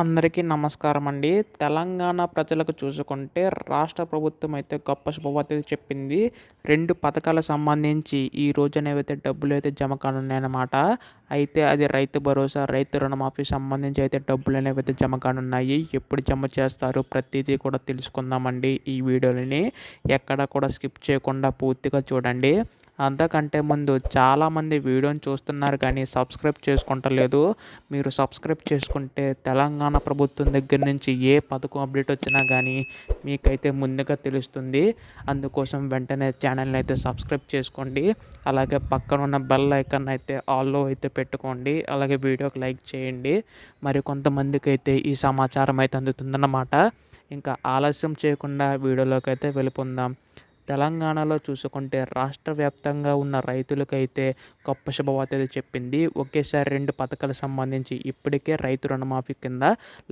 అందరికీ నమస్కారం అండి తెలంగాణ ప్రజలకు చూసుకుంటే రాష్ట్ర ప్రభుత్వం అయితే గొప్ప శుభవార్త చెప్పింది. రెండు పథకాలకు సంబంధించి ఈ రోజున ఏవైతే డబ్బులు అయితే జమ కానున్నాయన్నమాట. అయితే అది రైతు భరోసా రైతు రుణమాఫీ సంబంధించి అయితే డబ్బులు అనేవి అయితే జమ కానున్నాయి. ఎప్పుడు జమ చేస్తారు ప్రతిదీ కూడా తెలుసుకుందామండి ఈ వీడియోని ఎక్కడ కూడా స్కిప్ చేయకుండా పూర్తిగా చూడండి. అంతకంటే ముందు చాలామంది వీడియోని చూస్తున్నారు కానీ సబ్స్క్రైబ్ చేసుకుంటలేదు. మీరు సబ్స్క్రైబ్ చేసుకుంటే తెలంగాణ ప్రభుత్వం దగ్గర నుంచి ఏ పథకం అప్డేట్ వచ్చినా కానీ మీకైతే ముందుగా తెలుస్తుంది. అందుకోసం వెంటనే ఛానల్ని అయితే సబ్స్క్రైబ్ చేసుకోండి. అలాగే పక్కన ఉన్న బెల్ ఐకాన్ అయితే ఆల్లో అయితే పెట్టుకోండి. అలాగే వీడియోకి లైక్ చేయండి. మరి కొంతమందికి అయితే ఈ సమాచారం అయితే అందుతుందన్నమాట. ఇంకా ఆలస్యం చేయకుండా వీడియోలోకి అయితే వెళ్ళిపోందాం. తెలంగాణలో చూసుకుంటే రాష్ట్ర వ్యాప్తంగా ఉన్న రైతులకైతే గొప్ప శుభవార్త అయితే చెప్పింది. ఒకేసారి రెండు పథకాలకు సంబంధించి ఇప్పటికే రైతు రుణమాఫీ కింద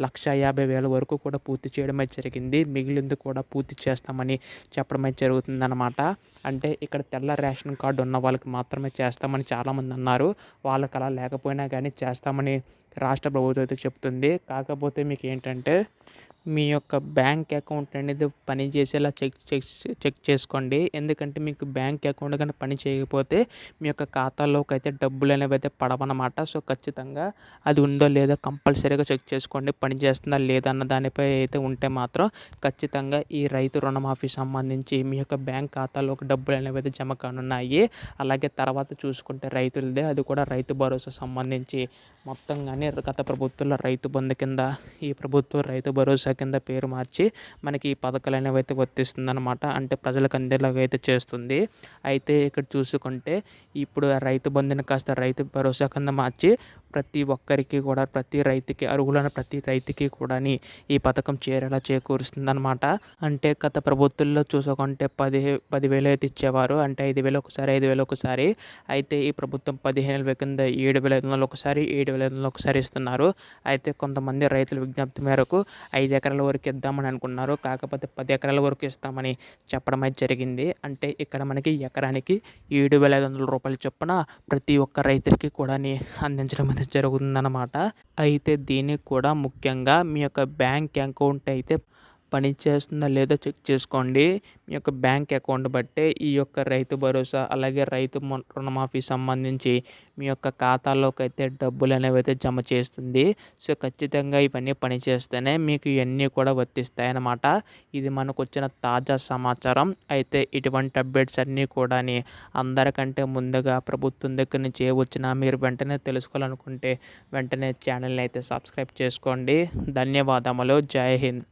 లక్ష యాభై వేల వరకు కూడా పూర్తి చేయడమే జరిగింది. మిగిలింది కూడా పూర్తి చేస్తామని చెప్పడమే జరుగుతుందన్నమాట. అంటే ఇక్కడ తెల్ల రేషన్ కార్డు ఉన్న వాళ్ళకి మాత్రమే చేస్తామని చాలామంది అన్నారు. వాళ్ళకి అలా లేకపోయినా కానీ చేస్తామని రాష్ట్ర ప్రభుత్వం అయితే చెప్తుంది. కాకపోతే మీకు ఏంటంటే మీ యొక్క బ్యాంక్ అకౌంట్ అనేది పని చేసేలా చెక్ చెక్ చెక్ చేసుకోండి. ఎందుకంటే మీకు బ్యాంక్ అకౌంట్ కానీ పని చేయకపోతే మీ యొక్క ఖాతాలోకి అయితే డబ్బులు అనేవి అయితే పడవన్నమాట. సో ఖచ్చితంగా అది ఉందో లేదో కంపల్సరీగా చెక్ చేసుకోండి. పని చేస్తుందా లేదా అన్న దానిపై అయితే ఉంటే మాత్రం ఖచ్చితంగా ఈ రైతు రుణమాఫీ సంబంధించి మీ యొక్క బ్యాంక్ ఖాతాలోకి డబ్బులు అనేవి అయితే జమ కానున్నాయి. అలాగే తర్వాత చూసుకుంటే రైతులదే అది కూడా రైతు భరోసా సంబంధించి. మొత్తంగానే గత ప్రభుత్వంలో రైతు బంధు కింద ఈ ప్రభుత్వం రైతు భరోసా కింద పేరు మార్చి మనకి ఈ పథకాలు అనేవి అయితే వర్తిస్తుంది అనమాట అంటే ప్రజలకు అందేలాగా అయితే చేస్తుంది. అయితే ఇక్కడ చూసుకుంటే ఇప్పుడు రైతు బంధుని కాస్త రైతు భరోసా కింద మార్చి ప్రతి ఒక్కరికి కూడా ప్రతి రైతుకి అర్హులైన ప్రతి రైతుకి కూడా ఈ పథకం చేరేలా చేకూరుస్తుందన్నమాట. అంటే గత ప్రభుత్వంలో చూసుకుంటే పది పదివేలు అయితే ఇచ్చేవారు. అంటే ఐదు వేలు ఒకసారి ఐదు వేలు ఒకసారి. అయితే ఈ ప్రభుత్వం పదిహేను వేల కింద ఏడు వేల ఐదు వందలు ఒకసారి ఏడు వేల ఐదు వందలు ఒకసారి ఇస్తున్నారు. అయితే కొంతమంది రైతుల విజ్ఞప్తి మేరకు ఐదు ఎకరాల వరకు ఇద్దామని అనుకున్నారు. కాకపోతే పది ఎకరాల వరకు ఇస్తామని చెప్పడం అయితే జరిగింది. అంటే ఇక్కడ మనకి ఎకరానికి ఏడు వేల ఐదు వందల రూపాయల చొప్పున ప్రతి ఒక్క రైతులకి కూడా అందించడం జరుగుతుందన్నమాట. అయితే దీనికి కూడా ముఖ్యంగా మీ యొక్క బ్యాంక్ అకౌంట్ అయితే పనిచేస్తుందా లేదా చెక్ చేసుకోండి. మీ యొక్క బ్యాంక్ అకౌంట్ బట్టే ఈ యొక్క రైతు భరోసా అలాగే రైతు రుణమాఫీ సంబంధించి మీ యొక్క ఖాతాలోకి అయితే డబ్బులు అనేవి అయితే జమ చేస్తుంది. సో ఖచ్చితంగా ఇవన్నీ పనిచేస్తేనే మీకు ఇవన్నీ కూడా వర్తిస్తాయన్నమాట. ఇది మనకు వచ్చిన తాజా సమాచారం. అయితే ఇటువంటి అప్డేట్స్ అన్నీ కూడా అందరికంటే ముందుగా ప్రభుత్వం దగ్గర నుంచి ఏ వచ్చినా మీరు వెంటనే తెలుసుకోవాలనుకుంటే వెంటనే ఛానల్ని అయితే సబ్స్క్రైబ్ చేసుకోండి. ధన్యవాదములు. జై హింద్.